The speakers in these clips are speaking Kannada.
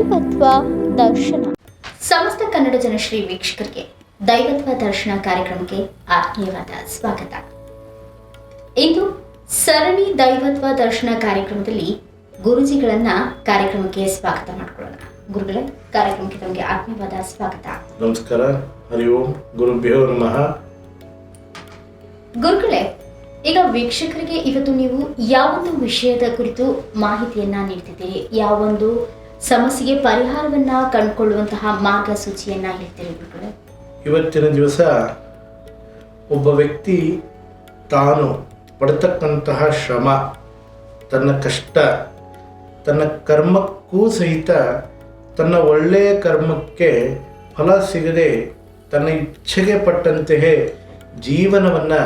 ದೈವತ್ವ ದರ್ಶನ. ಸಮಸ್ತ ಕನ್ನಡ ಜನಶ್ರೀ ವೀಕ್ಷಕರಿಗೆ ದೈವತ್ವ ದರ್ಶನ ಕಾರ್ಯಕ್ರಮಕ್ಕೆ ಆತ್ಮೀಯವಾದ ಸ್ವಾಗತ. ಇಂದು ಸರಣಿ ದೈವತ್ವ ದರ್ಶನ ಕಾರ್ಯಕ್ರಮದಲ್ಲಿ ಗುರುಜಿಗಳನ್ನ ಕಾರ್ಯಕ್ರಮಕ್ಕೆ ಸ್ವಾಗತ ಮಾಡಿಕೊಳ್ಳೋಣ. ಗುರುಗಳೇ ಕಾರ್ಯಕ್ರಮಕ್ಕೆ ತಮಗೆ ಆತ್ಮೀಯವಾದ ಸ್ವಾಗತ. ನಮಸ್ಕಾರ ಹರಿ ಓಂ ಗುರುಭ್ಯೋ ನಮಃ. ಗುರುಗಳೇ ಈಗ ವೀಕ್ಷಕರಿಗೆ ಇವತ್ತು ನೀವು ಯಾವೊಂದು ವಿಷಯದ ಕುರಿತು ಮಾಹಿತಿಯನ್ನ ನೀಡ್ತಿದ್ದೀರಿ? ಯಾವೊಂದು ಸಮಸ್ಯೆಗೆ ಪರಿಹಾರವನ್ನ ಕಂಡುಕೊಳ್ಳುವಂತಹ ಮಾರ್ಗಸೂಚಿಯನ್ನ ಹೇಳ್ತೀರಿ ಇವತ್ತಿನ ದಿವಸ ಒಬ್ಬ ವ್ಯಕ್ತಿ ತಾನು ಪಡತಕ್ಕಂತಹ ಶ್ರಮ, ತನ್ನ ಕಷ್ಟ, ತನ್ನ ಕರ್ಮಕ್ಕೂ ಸಹಿತ ತನ್ನ ಒಳ್ಳೆಯ ಕರ್ಮಕ್ಕೆ ಫಲ ಸಿಗದೆ ತನ್ನ ಇಚ್ಛೆಗೆ ಪಟ್ಟಂತೆಯೇ ಜೀವನವನ್ನು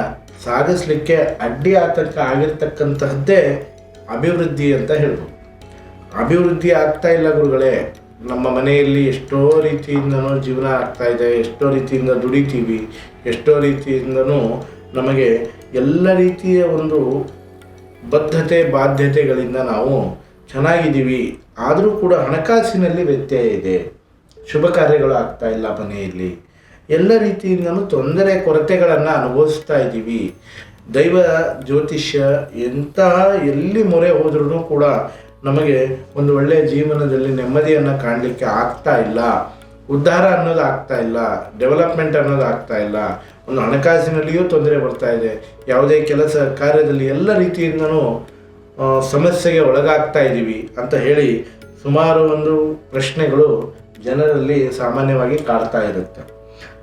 ಸಾಗಿಸ್ಲಿಕ್ಕೆ ಅಡ್ಡಿ ಆತಂಕ ಆಗಿರ್ತಕ್ಕಂತಹದ್ದೇ ಅಭಿವೃದ್ಧಿ ಅಂತ ಹೇಳ್ಬೋದು. ಅಭಿವೃದ್ಧಿ ಆಗ್ತಾ ಇಲ್ಲ ಗುರುಗಳೇ. ನಮ್ಮ ಮನೆಯಲ್ಲಿ ಎಷ್ಟೋ ರೀತಿಯಿಂದನೂ ಜೀವನ ಆಗ್ತಾ ಇದೆ, ಎಷ್ಟೋ ರೀತಿಯಿಂದ ದುಡಿತೀವಿ, ಎಷ್ಟೋ ರೀತಿಯಿಂದನೂ ನಮಗೆ ಎಲ್ಲ ರೀತಿಯ ಒಂದು ಬದ್ಧತೆ, ಬಾಧ್ಯತೆಗಳಿಂದ ನಾವು ಚೆನ್ನಾಗಿದ್ದೀವಿ. ಆದರೂ ಕೂಡ ಹಣಕಾಸಿನಲ್ಲಿ ವ್ಯತ್ಯಯ ಇದೆ. ಶುಭ ಕಾರ್ಯಗಳು ಆಗ್ತಾ ಇಲ್ಲ ಮನೆಯಲ್ಲಿ. ಎಲ್ಲ ರೀತಿಯಿಂದನೂ ತೊಂದರೆ, ಕೊರತೆಗಳನ್ನು ಅನುಭವಿಸ್ತಾ ಇದ್ದೀವಿ. ದೈವ ಜ್ಯೋತಿಷ್ಯ ಎಂತಹ ಎಲ್ಲಿ ಮೊರೆ ಹೋದ್ರೂ ಕೂಡ ನಮಗೆ ಒಂದು ಒಳ್ಳೆಯ ಜೀವನದಲ್ಲಿ ನೆಮ್ಮದಿಯನ್ನು ಕಾಣಲಿಕ್ಕೆ ಆಗ್ತಾ ಇಲ್ಲ. ಉದ್ಧಾರ ಅನ್ನೋದು ಆಗ್ತಾ ಇಲ್ಲ. ಡೆವಲಪ್ಮೆಂಟ್ ಅನ್ನೋದು ಆಗ್ತಾ ಇಲ್ಲ. ಒಂದು ಹಣಕಾಸಿನಲ್ಲಿಯೂ ತೊಂದರೆ ಬರ್ತಾ ಇದೆ. ಯಾವುದೇ ಕೆಲಸ ಕಾರ್ಯದಲ್ಲಿ ಎಲ್ಲ ರೀತಿಯಿಂದನೂ ಸಮಸ್ಯೆಗೆ ಒಳಗಾಗ್ತಾ ಇದ್ದೀವಿ ಅಂತ ಹೇಳಿ ಸುಮಾರು ಒಂದು ಪ್ರಶ್ನೆಗಳು ಜನರಲ್ಲಿ ಸಾಮಾನ್ಯವಾಗಿ ಕಾಡ್ತಾ ಇರುತ್ತೆ.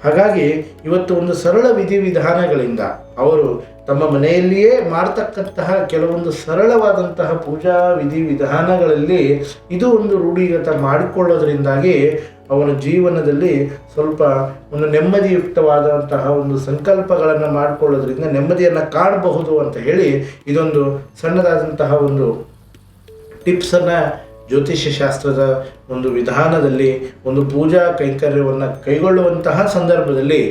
ಹಾಗಾಗಿ ಇವತ್ತು ಒಂದು ಸರಳ ವಿಧಿವಿಧಾನಗಳಿಂದ ಅವರು ತಮ್ಮ ಮನೆಯಲ್ಲಿಯೇ ಮಾಡ್ತಕ್ಕಂತಹ ಕೆಲವೊಂದು ಸರಳವಾದಂತಹ ಪೂಜಾ ವಿಧಿವಿಧಾನಗಳಲ್ಲಿ ಇದು ಒಂದು ರೂಢಿಗತ ಮಾಡಿಕೊಳ್ಳೋದ್ರಿಂದಾಗಿ ಅವನ ಜೀವನದಲ್ಲಿ ಸ್ವಲ್ಪ ಒಂದು ನೆಮ್ಮದಿಯುಕ್ತವಾದಂತಹ ಒಂದು ಸಂಕಲ್ಪಗಳನ್ನು ಮಾಡಿಕೊಳ್ಳೋದ್ರಿಂದ ನೆಮ್ಮದಿಯನ್ನು ಕಾಣಬಹುದು ಅಂತ ಹೇಳಿ ಇದೊಂದು ಸಣ್ಣದಾದಂತಹ ಒಂದು ಟಿಪ್ಸನ್ನು ಜ್ಯೋತಿಷ್ಯ ಶಾಸ್ತ್ರದ ಒಂದು ವಿಧಾನದಲ್ಲಿ ಒಂದು ಪೂಜಾ ಕೈಂಕರ್ಯವನ್ನು ಕೈಗೊಳ್ಳುವಂತಹ ಸಂದರ್ಭದಲ್ಲಿ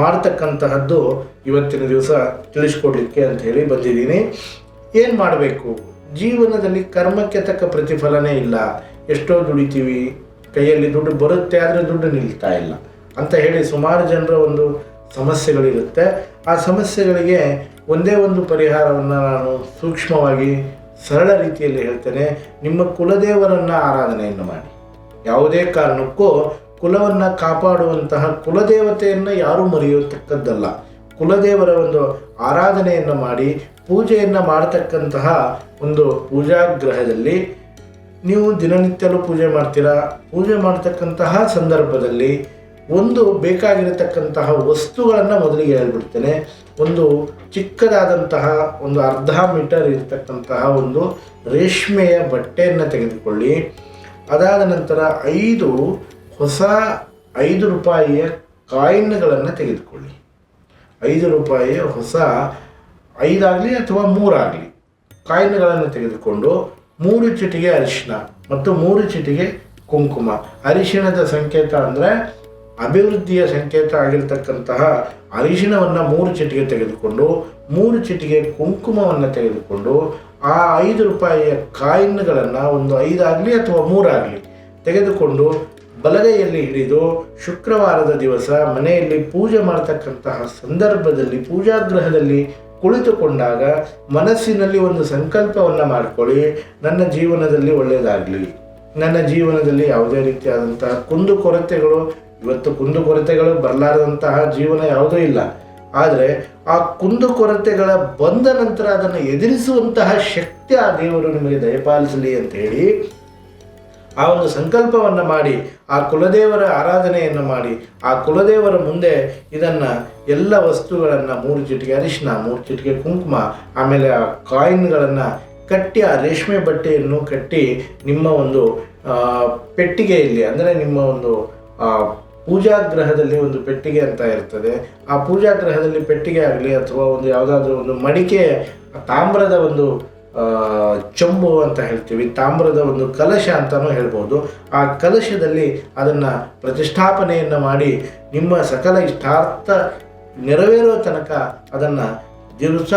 ಮಾಡ್ತಕ್ಕಂತಹದ್ದು ಇವತ್ತಿನ ದಿವಸ ತಿಳಿಸ್ಕೊಡ್ಲಿಕ್ಕೆ ಅಂತ ಹೇಳಿ ಬಂದಿದ್ದೀನಿ. ಏನು ಮಾಡಬೇಕು? ಜೀವನದಲ್ಲಿ ಕರ್ಮಕ್ಕೆ ತಕ್ಕ ಪ್ರತಿಫಲನೇ ಇಲ್ಲ. ಎಷ್ಟೋ ದುಡಿತೀವಿ. ಕೈಯಲ್ಲಿ ದುಡ್ಡು ಬರುತ್ತೆ, ಆದರೆ ದುಡ್ಡು ನಿಲ್ತಾ ಇಲ್ಲ ಅಂತ ಹೇಳಿ ಸುಮಾರು ಜನರ ಒಂದು ಸಮಸ್ಯೆಗಳಿರುತ್ತೆ. ಆ ಸಮಸ್ಯೆಗಳಿಗೆ ಒಂದೇ ಒಂದು ಪರಿಹಾರವನ್ನು ನಾನು ಸೂಕ್ಷ್ಮವಾಗಿ ಸರಳ ರೀತಿಯಲ್ಲಿ ಹೇಳ್ತೇನೆ, ನಿಮ್ಮ ಕುಲದೇವರನ್ನು ಆರಾಧನೆಯನ್ನು ಮಾಡಿ. ಯಾವುದೇ ಕಾರಣಕ್ಕೂ ಕುಲವನ್ನು ಕಾಪಾಡುವಂತಹ ಕುಲದೇವತೆಯನ್ನು ಯಾರೂ ಮರೆಯತಕ್ಕದ್ದಲ್ಲ. ಕುಲದೇವರ ಒಂದು ಆರಾಧನೆಯನ್ನು ಮಾಡಿ, ಪೂಜೆಯನ್ನು ಮಾಡತಕ್ಕಂತಹ ಒಂದು ಪೂಜಾಗ್ರಹದಲ್ಲಿ ನೀವು ದಿನನಿತ್ಯಲೂ ಪೂಜೆ ಮಾಡ್ತೀರಾ? ಪೂಜೆ ಮಾಡ್ತಕ್ಕಂತಹ ಸಂದರ್ಭದಲ್ಲಿ ಒಂದು ಬೇಕಾಗಿರತಕ್ಕಂತಹ ವಸ್ತುಗಳನ್ನು ಮೊದಲಿಗೆ ಹೇಳ್ಬಿಡ್ತೇನೆ. ಒಂದು ಚಿಕ್ಕದಾದಂತಹ ಒಂದು ಅರ್ಧ ಮೀಟರ್ ಇರತಕ್ಕಂತಹ ಒಂದು ರೇಷ್ಮೆಯ ಬಟ್ಟೆಯನ್ನು ತೆಗೆದುಕೊಳ್ಳಿ. ಅದಾದ ನಂತರ ಐದು ಹೊಸ ಐದು ರೂಪಾಯಿಯ ಕಾಯಿನ್ಗಳನ್ನು ತೆಗೆದುಕೊಳ್ಳಿ. ಐದು ರೂಪಾಯಿಯ ಹೊಸ ಐದಾಗಲಿ ಅಥವಾ ಮೂರಾಗಲಿ ಕಾಯಿನ್ಗಳನ್ನು ತೆಗೆದುಕೊಂಡು ಮೂರು ಚಿಟಿಗೆ ಅರಿಶಿನ ಮತ್ತು ಮೂರು ಚಿಟಿಗೆ ಕುಂಕುಮ. ಅರಿಶಿಣದ ಸಂಕೇತ ಅಂದರೆ ಅಭಿವೃದ್ಧಿಯ ಸಂಕೇತ ಆಗಿರ್ತಕ್ಕಂತಹ ಅರಿಶಿಣವನ್ನು ಮೂರು ಚಿಟಿಗೆ ತೆಗೆದುಕೊಂಡು, ಮೂರು ಚಿಟಿಗೆ ಕುಂಕುಮವನ್ನು ತೆಗೆದುಕೊಂಡು, ಆ ಐದು ರೂಪಾಯಿಯ ಕಾಯಿನ್ಗಳನ್ನು ಒಂದು ಐದಾಗಲಿ ಅಥವಾ ಮೂರಾಗಲಿ ತೆಗೆದುಕೊಂಡು ಬಲಗೈಯಲ್ಲಿ ಹಿಡಿದು ಶುಕ್ರವಾರದ ದಿವಸ ಮನೆಯಲ್ಲಿ ಪೂಜೆ ಮಾಡತಕ್ಕಂತಹ ಸಂದರ್ಭದಲ್ಲಿ ಪೂಜಾಗ್ರಹದಲ್ಲಿ ಕುಳಿತುಕೊಂಡಾಗ ಮನಸ್ಸಿನಲ್ಲಿ ಒಂದು ಸಂಕಲ್ಪವನ್ನು ಮಾಡಿಕೊಳ್ಳಿ. ನನ್ನ ಜೀವನದಲ್ಲಿ ಒಳ್ಳೆಯದಾಗಲಿ ನನ್ನ ಜೀವನದಲ್ಲಿ ಯಾವುದೇ ರೀತಿಯಾದಂತಹ ಕುಂದು ಕೊರತೆಗಳು ಇವತ್ತು ಕುಂದು ಕೊರತೆಗಳು ಬರಲಾರದಂತಹ ಜೀವನ ಯಾವುದೂ ಇಲ್ಲ. ಆದರೆ ಆ ಕುಂದು ಕೊರತೆಗಳ ಬಂದ ನಂತರ ಅದನ್ನು ಎದುರಿಸುವಂತಹ ಶಕ್ತಿ ಆ ದೇವರು ನಿಮಗೆ ದಯಪಾಲಿಸಲಿ ಅಂತ ಹೇಳಿ ಆ ಒಂದು ಸಂಕಲ್ಪವನ್ನು ಮಾಡಿ, ಆ ಕುಲದೇವರ ಆರಾಧನೆಯನ್ನು ಮಾಡಿ, ಆ ಕುಲದೇವರ ಮುಂದೆ ಇದನ್ನು ಎಲ್ಲ ವಸ್ತುಗಳನ್ನು, ಮೂರು ಚಿಟಿಕೆ ಅರಿಶಿನ, ಮೂರು ಚಿಟಿಕೆ ಕುಂಕುಮ, ಆಮೇಲೆ ಆ ಕಾಯಿನ್ಗಳನ್ನು ಕಟ್ಟಿ, ಆ ರೇಷ್ಮೆ ಬಟ್ಟೆಯನ್ನು ಕಟ್ಟಿ ನಿಮ್ಮ ಒಂದು ಪೆಟ್ಟಿಗೆಯಲ್ಲಿ, ಅಂದರೆ ನಿಮ್ಮ ಒಂದು ಆ, ಪೂಜಾಗೃಹದಲ್ಲಿ ಒಂದು ಪೆಟ್ಟಿಗೆ ಅಂತ ಇರ್ತದೆ. ಆ ಪೂಜಾಗೃಹದಲ್ಲಿ ಪೆಟ್ಟಿಗೆ ಆಗಲಿ ಅಥವಾ ಒಂದು ಯಾವುದಾದ್ರೂ ಒಂದು ಮಡಿಕೆ ತಾಮ್ರದ ಒಂದು ಚೊಂಬು ಅಂತ ಹೇಳ್ತೀವಿ ತಾಮ್ರದ ಒಂದು ಕಲಶ ಅಂತಲೂ ಹೇಳ್ಬೋದು. ಆ ಕಲಶದಲ್ಲಿ ಅದನ್ನು ಪ್ರತಿಷ್ಠಾಪನೆಯನ್ನು ಮಾಡಿ ನಿಮ್ಮ ಸಕಲ ಇಷ್ಟಾರ್ಥ ನೆರವೇರೋ ತನಕ ಅದನ್ನು ದಿವಸ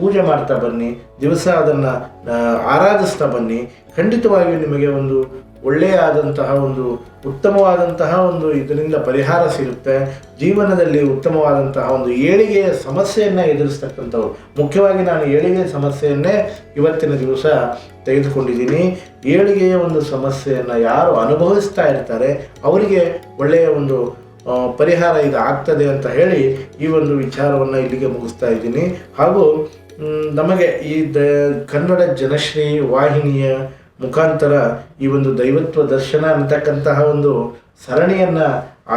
ಪೂಜೆ ಮಾಡ್ತಾ ಬನ್ನಿ ದಿವಸ ಅದನ್ನು ಆರಾಧಿಸ್ತಾ ಬನ್ನಿ. ಖಂಡಿತವಾಗಿಯೂ ನಿಮಗೆ ಒಂದು ಒಳ್ಳೆಯ ಆದಂತಹ ಒಂದು ಉತ್ತಮವಾದಂತಹ ಒಂದು ಇದರಿಂದ ಪರಿಹಾರ ಸಿಗುತ್ತೆ. ಜೀವನದಲ್ಲಿ ಉತ್ತಮವಾದಂತಹ ಒಂದು ಏಳಿಗೆಯ ಸಮಸ್ಯೆಯನ್ನು ಎದುರಿಸ್ತಕ್ಕಂಥವ್ರು. ಮುಖ್ಯವಾಗಿ ನಾನು ಏಳಿಗೆಯ ಸಮಸ್ಯೆಯನ್ನೇ ಇವತ್ತಿನ ದಿವಸ ತೆಗೆದುಕೊಂಡಿದ್ದೀನಿ. ಏಳಿಗೆಯ ಒಂದು ಸಮಸ್ಯೆಯನ್ನು ಯಾರು ಅನುಭವಿಸ್ತಾ ಇರ್ತಾರೆ, ಅವರಿಗೆ ಒಳ್ಳೆಯ ಒಂದು ಪರಿಹಾರ ಇದು ಆಗ್ತದೆ ಅಂತ ಹೇಳಿ ಈ ಒಂದು ವಿಚಾರವನ್ನು ಇಲ್ಲಿಗೆ ಮುಗಿಸ್ತಾ ಇದ್ದೀನಿ. ಹಾಗೂ ನಮಗೆ ಈ ದ, ಕನ್ನಡ ಜನಶ್ರೀ ವಾಹಿನಿಯ ಮುಖಾಂತರ ಈ ಒಂದು ದೈವತ್ವ ದರ್ಶನ ಅಂತಕ್ಕಂತಹ ಒಂದು ಸರಣಿಯನ್ನು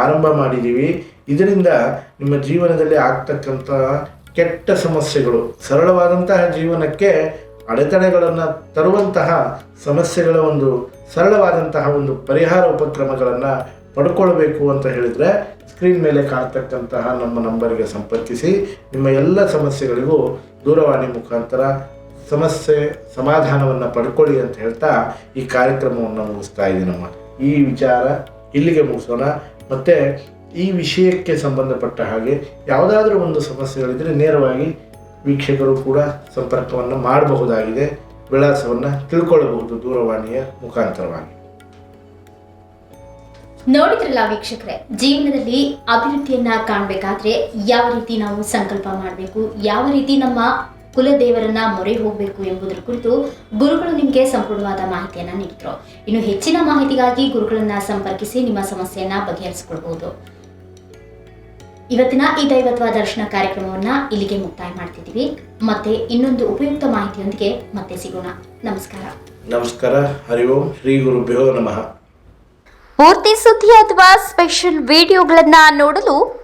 ಆರಂಭ ಮಾಡಿದ್ದೀವಿ. ಇದರಿಂದ ನಿಮ್ಮ ಜೀವನದಲ್ಲಿ ಆಗ್ತಕ್ಕಂತಹ ಕೆಟ್ಟ ಸಮಸ್ಯೆಗಳು, ಸರಳವಾದಂತಹ ಜೀವನಕ್ಕೆ ಅಡೆತಡೆಗಳನ್ನು ತರುವಂತಹ ಸಮಸ್ಯೆಗಳ ಒಂದು ಸರಳವಾದಂತಹ ಒಂದು ಪರಿಹಾರ ಉಪಕ್ರಮಗಳನ್ನು ಪಡ್ಕೊಳ್ಬೇಕು ಅಂತ ಹೇಳಿದರೆ ಸ್ಕ್ರೀನ್ ಮೇಲೆ ಕಾಣ್ತಕ್ಕಂತಹ ನಮ್ಮ ನಂಬರ್ಗೆ ಸಂಪರ್ಕಿಸಿ. ನಿಮ್ಮ ಎಲ್ಲ ಸಮಸ್ಯೆಗಳಿಗೂ ದೂರವಾಣಿ ಮುಖಾಂತರ ಸಮಸ್ಯೆ, ಸಮಾಧಾನವನ್ನು ಪಡ್ಕೊಳ್ಳಿ ಅಂತ ಹೇಳ್ತಾ ಈ ಕಾರ್ಯಕ್ರಮವನ್ನು ಮುಗಿಸ್ತಾ ಇದ್ದೀನಮ್ಮ ಈ ವಿಚಾರ ಇಲ್ಲಿಗೆ ಮುಗಿಸೋಣ. ಮತ್ತು ಈ ವಿಷಯಕ್ಕೆ ಸಂಬಂಧಪಟ್ಟ ಹಾಗೆ ಯಾವುದಾದ್ರೂ ಒಂದು ಸಮಸ್ಯೆಗಳಿದ್ದರೆ ನೇರವಾಗಿ ವೀಕ್ಷಕರು ಕೂಡ ಸಂಪರ್ಕವನ್ನು ಮಾಡಬಹುದಾಗಿದೆ. ವಿಳಾಸವನ್ನು ತಿಳ್ಕೊಳ್ಳಬಹುದು ದೂರವಾಣಿಯ ಮುಖಾಂತರವಾಗಿ. ನೋಡಿದ್ರಲ್ಲ ವೀಕ್ಷಕರೇ, ಜೀವನದಲ್ಲಿ ಅಭಿವೃದ್ಧಿಯನ್ನ ಕಾಣಬೇಕಾದ್ರೆ ಯಾವ ರೀತಿ ನಾವು ಸಂಕಲ್ಪ ಮಾಡಬೇಕು, ಯಾವ ರೀತಿ ನಮ್ಮ ಕುಲದೇವರನ್ನ ಮೊರೆ ಹೋಗಬೇಕು ಎಂಬುದರ ಕುರಿತು ಗುರುಗಳು ನಿಮಗೆ ಸಂಪೂರ್ಣವಾದ ಮಾಹಿತಿಯನ್ನ ನೀಡಿದ್ರು. ಇನ್ನು ಹೆಚ್ಚಿನ ಮಾಹಿತಿಗಾಗಿ ಗುರುಗಳನ್ನ ಸಂಪರ್ಕಿಸಿ ನಿಮ್ಮ ಸಮಸ್ಯೆಯನ್ನ ಬಗೆಹರಿಸಿಕೊಳ್ಬಹುದು ಇವತ್ತಿನ ಈ ದೈವತ್ವ ದರ್ಶನ ಕಾರ್ಯಕ್ರಮವನ್ನ ಇಲ್ಲಿಗೆ ಮುಕ್ತಾಯ ಮಾಡ್ತಿದ್ದೀವಿ. ಮತ್ತೆ ಇನ್ನೊಂದು ಉಪಯುಕ್ತ ಮಾಹಿತಿಯೊಂದಿಗೆ ಮತ್ತೆ ಸಿಗೋಣ. ನಮಸ್ಕಾರ. ನಮಸ್ಕಾರ. ಹರಿ ಓಂ. ಶ್ರೀ ಗುರುಭ್ಯೋ ನಮಃ. ಪೂರ್ತಿ ಸುದ್ದಿ ಅಥವಾ ಸ್ಪೆಷಲ್ ವಿಡಿಯೋಗಳನ್ನ ನೋಡಲು